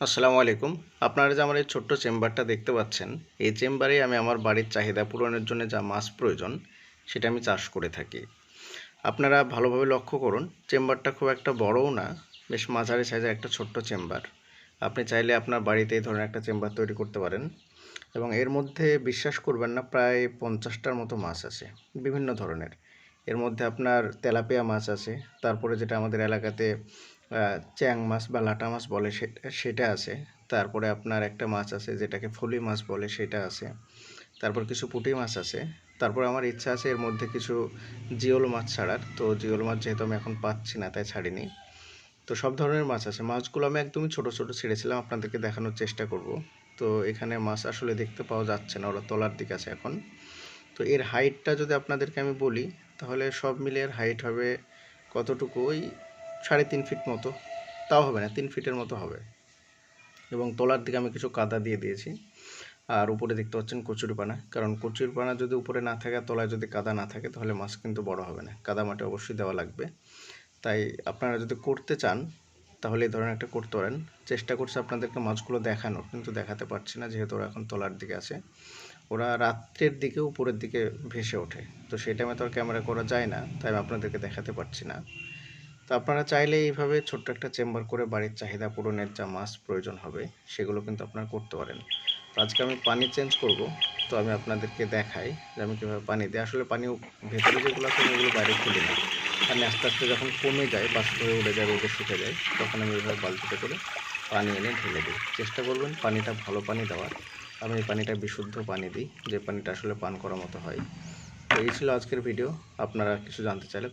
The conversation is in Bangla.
আসসালামু আলাইকুম। আপনারা যে আমার এই ছোট্ট চেম্বারটা দেখতে পাচ্ছেন, এই চেম্বারে আমি আমার বাড়ির চাহিদা পূরণের জন্য যা মাছ প্রয়োজন, সেটা আমি চাষ করে থাকি। আপনারা ভালোভাবে লক্ষ্য করুন, চেম্বারটা খুব একটা বড়ও না, বেশ মাঝারি সাইজের একটা ছোট্ট চেম্বার। আপনি চাইলে আপনার বাড়িতে এই ধরনের একটা চেম্বার তৈরি করতে পারেন এবং এর মধ্যে বিশ্বাস করবেন না, প্রায় পঞ্চাশটার মতো মাছ আছে, বিভিন্ন ধরনের। এর মধ্যে আপনার তেলাপিয়া মাছ আছে, তারপরে যেটা আমাদের এলাকাতে চ্যাং মাছ বা লাটা মাছ বলে সেটা আছে। তারপরে আপনার একটা মাছ আছে যেটাকে ফলি মাছ বলে, সেটা আছে। তারপর কিছু পুঁটি মাছ আছে। তারপর আমার ইচ্ছা আছে এর মধ্যে কিছু জিওল মাছ ছাড়ার। তো জিওল মাছ যেহেতু আমি এখন পাচ্ছি না, তাই ছাড়িনি। তো সব ধরনের মাছ আছে। মাছগুলো আমি একদমই ছোট ছোট ছেড়েছিলাম। আপনাদেরকে দেখানোর চেষ্টা করব। তো এখানে মাছ আসলে দেখতে পাওয়া যাচ্ছে না, ওরা তলার দিকে আছে এখন। তো এর হাইটটা যদি আপনাদেরকে আমি বলি, তাহলে সব মিলে এর হাইট হবে কতটুকু? ওই সাড়ে তিন ফিট মতো। তাও হবে না, তিন ফিটের মতো হবে। এবং তলার দিকে আমি কিছু কাদা দিয়ে দিয়েছি। আর উপরে দেখতে পাচ্ছেন কচুরিপানা কারণ কচুরিপানা যদি উপরে না থাকে, তলায় যদি কাদা না থাকে, তাহলে মাছ কিন্তু বড় হবে না। কাদা মাটি অবশ্যই দেওয়া লাগবে। তাই আপনারা যদি করতে চান, তাহলে এই ধরনের একটা করতে পারেন। চেষ্টা করছে আপনাদেরকে মাছগুলো দেখানোর, কিন্তু দেখাতে পারছি না, যেহেতু ওরা এখন তলার দিকে আছে। ওরা রাত্রের দিকে উপরের দিকে ভেসে ওঠে। তো সেই টাইমে তো আর ক্যামেরা করা যায় না, তাই আমি আপনাদেরকে দেখাতে পারছি না। তো আপনারা চাইলে এইভাবে ছোট্ট একটা চেম্বার করে বাড়ির চাহিদা পূরণের যা মাছ প্রয়োজন হবে, সেগুলো কিন্তু আপনারা করতে পারেন। তো আজকে আমি পানি চেঞ্জ করব, তো আমি আপনাদেরকে দেখাই যে আমি কীভাবে পানি দিই। আসলে পানি ভেতরে যেগুলো আছে ওগুলো বাইরে খুলি না। পানি আস্তে আস্তে যখন কমে যায়, বাষ্প হয়ে উড়ে যায়, রোদে শুকে যায়, তখন আমি এইভাবে বালতিতে করে পানি এনে ঢেলে দিই। চেষ্টা করবেন পানিটা ভালো পানি দেওয়ার। আমি এই পানিটা বিশুদ্ধ পানি দিই, যে পানিটা আসলে পান করার মতো হয়। তো এই ছিল আজকের ভিডিও। আপনারা কিছু জানতে চাইলে